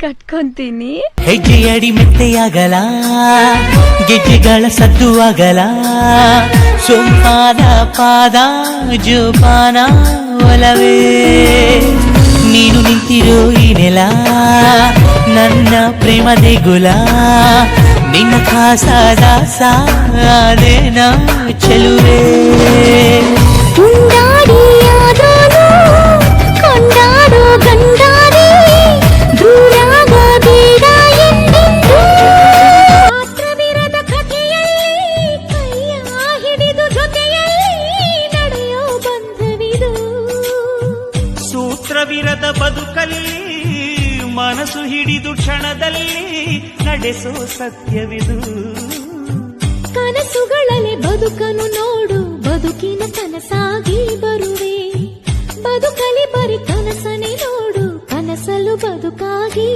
ಕಟ್ಕೊಂತೀನಿ. ಹೆಜ್ಜೆಯಡಿ ಮೆತ್ತೆಯಾಗಲ? ಗೆಜ್ಜೆಗಳ ಸದ್ದು ಆಗಲ ಸೊಂಪಾದ ಪಾದ ಜೋಪಾನ ಒಲವೇ? ನೀನು ನಿಂತಿರೋ ಈ ನೆಲ, ನನ್ನ ಪ್ರೇಮ ದೇಗುಲ. ನಿನ್ನ ಖಾಸಾದ ಸಾದೇನ ಚೆಲುವೆ? ಸೂತ್ರವಿರದ ಬದುಕಲ್ಲಿ, ಮನಸ್ಸು ಹಿಡಿದು ಕ್ಷಣದಲ್ಲಿ ನಡೆಸೋ ಸತ್ಯವಿದು. ಕನಸುಗಳಲ್ಲಿ ಬದುಕನು ನೋಡು, ಬದುಕಿನ ಕನಸಾಗಿ ಬರುವೆ. ಬದುಕಲಿ ಬರಿ ಕನಸನೆ ನೋಡು ಕನಸಲು ಬದುಕಾಗಿ